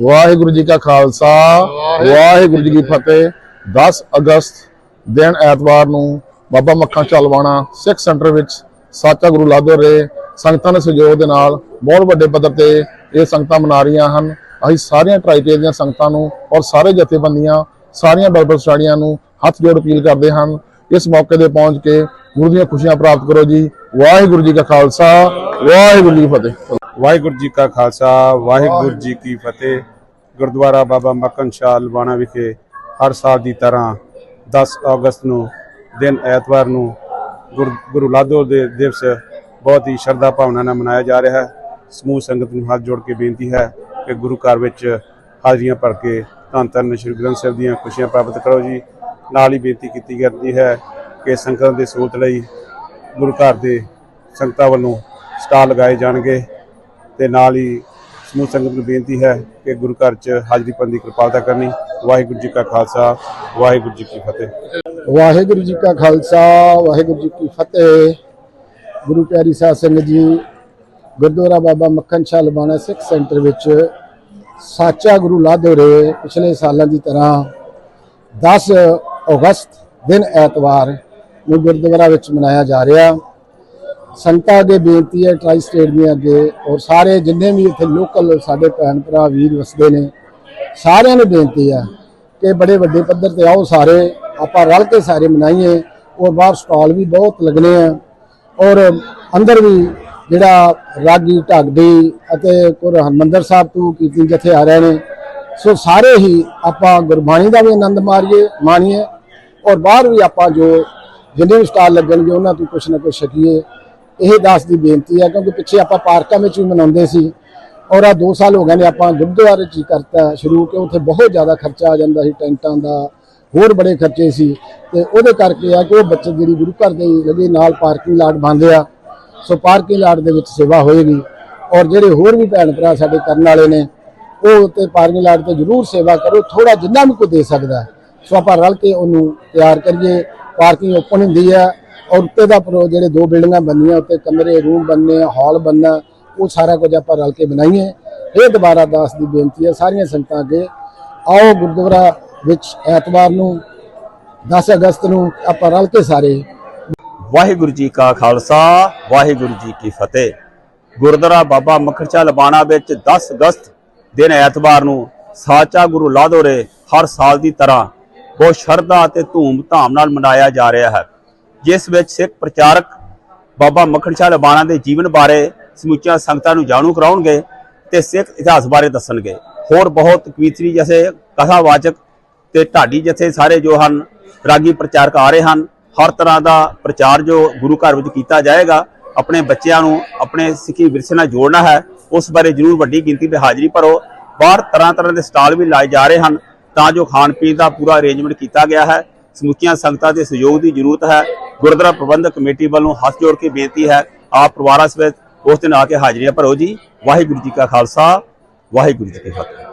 ਵਾਹਿਗੁਰੂ ਜੀ ਕਾ ਖਾਲਸਾ ਵਾਹਿਗੁਰੂ ਜੀ ਕੀ ਫਤਿਹ। 10 ਅਗਸਤ ਦਿਨ ਐਤਵਾਰ ਨੂੰ ਬਾਬਾ ਮੱਖਣ ਚਲਵਾਣਾ ਸਿੱਖ ਸੈਂਟਰ ਵਿੱਚ ਸਾਚਾ ਗੁਰੂ ਲਾਦੋ ਰੇ ਸੰਗਤਾਂ ਦੇ ਸਹਿਯੋਗ ਦੇ ਨਾਲ ਬਹੁਤ ਵੱਡੇ ਪੱਧਰ ਤੇ ਇਹ ਸੰਗਤਾਂ ਮਨਾ ਰਹੀਆਂ ਹਨ। ਅਸੀਂ ਸਾਰੀਆਂ ਟਰਾਈਟੇ ਦੀਆਂ ਸੰਗਤਾਂ ਨੂੰ ਔਰ ਸਾਰੇ ਜਥੇਬੰਦੀਆਂ ਸਾਰੀਆਂ ਬਾਈਬਲ ਸਟੱਡੀਆਂ ਨੂੰ ਹੱਥ ਜੋੜ ਅਪੀਲ ਕਰਦੇ ਹਨ। ਇਸ ਮੌਕੇ ਤੇ ਪਹੁੰਚ ਕੇ ਗੁਰੂ ਦੀਆਂ ਖੁਸ਼ੀਆਂ ਪ੍ਰਾਪਤ ਕਰੋ ਜੀ। ਵਾਹਿਗੁਰੂ ਜੀ ਕਾ ਖਾਲਸਾ ਵਾਹਿਗੁਰੂ ਜੀ ਕੀ ਫਤਿਹ। ਵਾਹਿਗੁਰੂ ਜੀ ਕਾ ਖਾਲਸਾ, ਵਾਹਿਗੁਰੂ ਜੀ ਕੀ ਫਤਿਹ। ਗੁਰਦੁਆਰਾ ਬਾਬਾ ਮੱਕਨ ਸ਼ਾਹ ਲਵਾਣਾ ਵਿਖੇ ਹਰ ਸਾਲ ਦੀ ਤਰ੍ਹਾਂ 10 ਅਗਸਤ ਨੂੰ ਦਿਨ ਐਤਵਾਰ ਨੂੰ ਗੁਰ- ਗੁਰੂ ਲਾਦੋ ਦੇ ਦਿਵਸ ਬਹੁਤ ਹੀ ਸ਼ਰਧਾ ਭਾਵਨਾ ਨਾਲ ਮਨਾਇਆ ਜਾ ਰਿਹਾ ਹੈ। ਸਮੂਹ ਸੰਗਤ ਨੂੰ ਹੱਥ ਜੋੜ ਕੇ ਬੇਨਤੀ ਹੈ ਕਿ ਗੁਰੂ ਘਰ ਵਿੱਚ ਹਾਜ਼ਰੀਆਂ ਭਰ ਕੇ ਧੰਨ ਧੰਨ ਸ਼੍ਰੀ ਗ੍ਰੰਥ ਸਾਹਿਬ ਦੀਆਂ ਖੁਸ਼ੀਆਂ ਪ੍ਰਾਪਤ ਕਰੋ ਜੀ। ਨਾਲ ਹੀ ਬੇਨਤੀ ਕੀਤੀ ਜਾਂਦੀ ਹੈ ਕਿ ਸੰਗਤਾਂ ਦੇ ਸਹੂਲਤ ਲਈ ਗੁਰੂ ਘਰ ਦੇ ਸੰਗਤਾਂ ਵੱਲੋਂ ਸਟਾਲ ਲਗਾਏ ਜਾਣਗੇ। ਤੇ ਨਾਲ ਹੀ ਸਮੂਹ ਸੰਗਤ ਨੂੰ ਬੇਨਤੀ ਹੈ ਕਿ ਗੁਰੂ ਘਰ 'ਚ ਹਾਜ਼ਰੀ ਭਰਨ ਦੀ ਕਿਰਪਾਲਤਾ ਕਰਨੀ। ਵਾਹਿਗੁਰੂ ਜੀ ਕਾ ਖਾਲਸਾ, ਵਾਹਿਗੁਰੂ ਜੀ ਕੀ ਫਤਿਹ। ਵਾਹਿਗੁਰੂ ਜੀ ਕਾ ਖਾਲਸਾ, ਵਾਹਿਗੁਰੂ ਜੀ ਕੀ ਫਤਿਹ। ਗੁਰੂ ਪਿਆਰੀ ਸਾਧ ਸੰਗਤ ਜੀ, ਗੁਰਦੁਆਰਾ ਬਾਬਾ ਮੱਖਣ ਸ਼ਾਹ ਲਬਾਣਾ ਸਿੱਖ ਸੈਂਟਰ ਵਿੱਚ ਸਾਚਾ ਗੁਰੂ ਲਾਦੋਰੇ ਪਿਛਲੇ ਸਾਲਾਂ ਦੀ ਤਰ੍ਹਾਂ 10 ਅਗਸਤ ਦਿਨ ਐਤਵਾਰ ਨੂੰ ਗੁਰਦੁਆਰਾ ਵਿੱਚ ਮਨਾਇਆ ਜਾ ਰਿਹਾ। ਸੰਗਤਾਂ ਅੱਗੇ ਬੇਨਤੀ ਹੈ ਟਰਾਈ ਸਟੇਟ ਦੀਆਂ ਅੱਗੇ, ਔਰ ਸਾਰੇ ਜਿੰਨੇ ਵੀ ਇੱਥੇ ਲੋਕਲ ਸਾਡੇ ਭੈਣ ਭਰਾ, ਵੀਰ ਵਸਦੇ ਨੇ, ਸਾਰਿਆਂ ਨੂੰ ਬੇਨਤੀ ਹੈ ਕਿ ਬੜੇ ਵੱਡੇ ਪੱਧਰ ਤੇ ਆਓ ਸਾਰੇ, ਆਪਾਂ ਰਲ ਕੇ ਸਾਰੇ ਮਨਾਈਏ ਔਰ ਬਾਹਰ ਸਟਾਲ ਵੀ ਬਹੁਤ ਲੱਗਣੇ ਆ, ਔਰ ਅੰਦਰ ਵੀ ਜਿਹੜਾ ਰਾਗੀ ਢਾਗਦੀ ਅਤੇ ਕੁਰ ਹਰਮੰਦਰ ਸਾਹਿਬ ਤੋਂ ਕੀਰਤਨ ਜਥੇ ਆ ਰਹੇ ਨੇ, ਸੋ ਸਾਰੇ ਹੀ ਆਪਾਂ ਗੁਰਬਾਣੀ ਦਾ ਵੀ ਆਨੰਦ ਮਾਰੀਏ, ਮਾਣੀਏ, ਔਰ ਬਾਹਰ ਵੀ ਆਪਾਂ ਜੋ ਜਿੰਨੇ ਵੀ ਸਟਾਲ ਲੱਗਣਗੇ, ਉਹਨਾਂ ਤੋਂ ਕੁਛ ਨਾ ਕੁਛ ਛਕੀਏ ਇਹ ਦਾਸ ਦੀ ਬੇਨਤੀ ਹੈ, ਕਿਉਂਕਿ ਪਿੱਛੇ ਆਪਾਂ ਪਾਰਕਾਂ ਵਿੱਚ ਵੀ ਮਨਾਉਂਦੇ ਸੀ। ਔਰ ਆ 2 ਸਾਲ ਹੋ ਗਏ ਨੇ, ਆਪਾਂ ਗੁਰਦੁਆਰੇ ਚ ਹੀ ਕਰਤਾ ਸ਼ੁਰੂ, ਕਿ ਉੱਥੇ ਬਹੁਤ ਜ਼ਿਆਦਾ ਖਰਚਾ ਆ ਜਾਂਦਾ ਸੀ ਟੈਂਟਾਂ ਦਾ, ਹੋਰ ਬੜੇ ਖਰਚੇ ਸੀ। ਤੇ ਉਹਦੇ ਕਰਕੇ ਆ ਕਿ ਉਹ ਬੱਚੇ ਜਿਹੜੀ ਗੁਰੂ ਘਰ ਦੇ ਲੱਗੇ ਨਾਲ ਪਾਰਕਿੰਗ ਲਾਟ ਬੰਦੇ ਆ। ਸੋ ਪਾਰਕਿੰਗ ਲਾਟ ਦੇ ਵਿੱਚ ਸੇਵਾ ਹੋਏਗੀ। ਔਰ ਜਿਹੜੇ ਹੋਰ ਵੀ ਭੈਣ ਭਰਾ ਸਾਡੇ ਕਰਨ ਵਾਲੇ ਨੇ, ਉਹ ਤੇ ਪਾਰਕਿੰਗ ਲਾਟ ਤੇ ਜ਼ਰੂਰ ਸੇਵਾ ਕਰੋ ਥੋੜਾ ਜਿੰਨਾ ਵੀ ਕੋਈ ਦੇ ਸਕਦਾ। ਸੋ ਆਪਾਂ ਰਲ ਕੇ ਉਹਨੂੰ ਤਿਆਰ ਕਰੀਏ। ਪਾਰਕਿੰਗ ਓਪਨ ਹੁੰਦੀ ਹੈ ਔਰ ਉੱਤੇ ਦਾ ਪ੍ਰੋ ਜਿਹੜੇ ਦੋ ਬਿਲਡਿੰਗਾਂ ਬਣੀਆਂ, ਉੱਤੇ ਕਮਰੇ, ਰੂਮ ਬਣਨੇ, ਹਾਲ ਬਣਨਾ, ਉਹ ਸਾਰਾ ਕੁਝ ਆਪਾਂ ਰਲ ਕੇ ਬਣਾਈਏ। ਇਹ ਦੁਬਾਰਾ ਦਾਸ ਦੀ ਬੇਨਤੀ ਹੈ, ਸਾਰੀਆਂ ਸੰਗਤਾਂ ਅੱਗੇ ਆਓ ਗੁਰਦੁਆਰਾ ਵਿੱਚ ਐਤਵਾਰ ਨੂੰ 10 ਅਗਸਤ ਨੂੰ ਆਪਾਂ ਰਲ ਕੇ ਸਾਰੇ। ਵਾਹਿਗੁਰੂ ਜੀ ਕਾ ਖਾਲਸਾ, ਵਾਹਿਗੁਰੂ ਜੀ ਕੀ ਫਤਿਹ। ਗੁਰਦੁਆਰਾ ਬਾਬਾ ਮੱਖਰਚਾ ਲਬਾਣਾ ਵਿੱਚ 10 ਅਗਸਤ ਦਿਨ ਐਤਵਾਰ ਨੂੰ ਸਾਚਾ ਗੁਰੂ ਲਾਧੋਰੇ ਹਰ ਸਾਲ ਦੀ ਤਰ੍ਹਾਂ ਬਹੁਤ ਸ਼ਰਧਾ ਅਤੇ ਧੂਮ-ਧਾਮ ਨਾਲ ਮਨਾਇਆ ਜਾ ਰਿਹਾ ਹੈ। ਜਿਸ ਵਿੱਚ ਸਿੱਖ ਪ੍ਰਚਾਰਕ ਬਾਬਾ ਮੱਖਣ ਸ਼ਾਹ ਲਬਾਣਾ ਦੇ ਜੀਵਨ ਬਾਰੇ ਸਮੁੱਚੀਆਂ ਸੰਗਤਾਂ ਨੂੰ ਜਾਣੂ ਕਰਾਉਣਗੇ ਤੇ ਸਿੱਖ ਇਤਿਹਾਸ ਬਾਰੇ ਦੱਸਣਗੇ। ਹੋਰ ਬਹੁਤ ਕਵੀਤਰੀ ਜੈਸੇ ਕਥਾਵਾਚਕ ਤੇ ਢਾਡੀ ਜਥੇ ਸਾਰੇ ਜੋ ਹਨ, ਰਾਗੀ ਪ੍ਰਚਾਰਕ ਆ ਰਹੇ ਹਨ, ਹਰ ਤਰ੍ਹਾਂ ਦਾ ਪ੍ਰਚਾਰ ਜੋ ਗੁਰੂ ਘਰ ਵਿੱਚ ਕੀਤਾ ਜਾਏਗਾ, ਆਪਣੇ ਬੱਚਿਆਂ ਨੂੰ ਆਪਣੇ ਸਿੱਖੀ ਵਿਰਸੇ ਨਾਲ ਜੋੜਨਾ ਹੈ, ਉਸ ਬਾਰੇ ਜਰੂਰ ਵੱਡੀ ਗਿਣਤੀ ਤੇ ਹਾਜ਼ਰੀ ਭਰੋ। ਬਾਹਰ ਤਰ੍ਹਾਂ ਤਰ੍ਹਾਂ ਦੇ ਸਟਾਲ ਵੀ ਲਾਏ ਜਾ ਰਹੇ ਹਨ, ਤਾਂ ਜੋ ਖਾਣ ਪੀਣ ਦਾ ਪੂਰਾ ਅਰੇਂਜਮੈਂਟ ਕੀਤਾ ਗਿਆ ਹੈ। ਸਮੁੱਚੀਆਂ ਸੰਗਤਾਂ ਦੇ ਸਹਿਯੋਗ ਦੀ ਜ਼ਰੂਰਤ ਹੈ। ਗੁਰਦੁਆਰਾ ਪ੍ਰਬੰਧਕ ਕਮੇਟੀ ਵੱਲੋਂ ਹੱਥ ਜੋੜ ਕੇ ਬੇਨਤੀ ਹੈ, ਆਪ ਪਰਿਵਾਰਾਂ ਸਮੇਤ ਉਸ ਦਿਨ ਆ ਕੇ ਹਾਜ਼ਰੀਆਂ ਭਰੋ ਜੀ। ਵਾਹਿਗੁਰੂ ਜੀ ਕਾ ਖਾਲਸਾ, ਵਾਹਿਗੁਰੂ ਜੀ ਕੀ ਫਤਿਹ।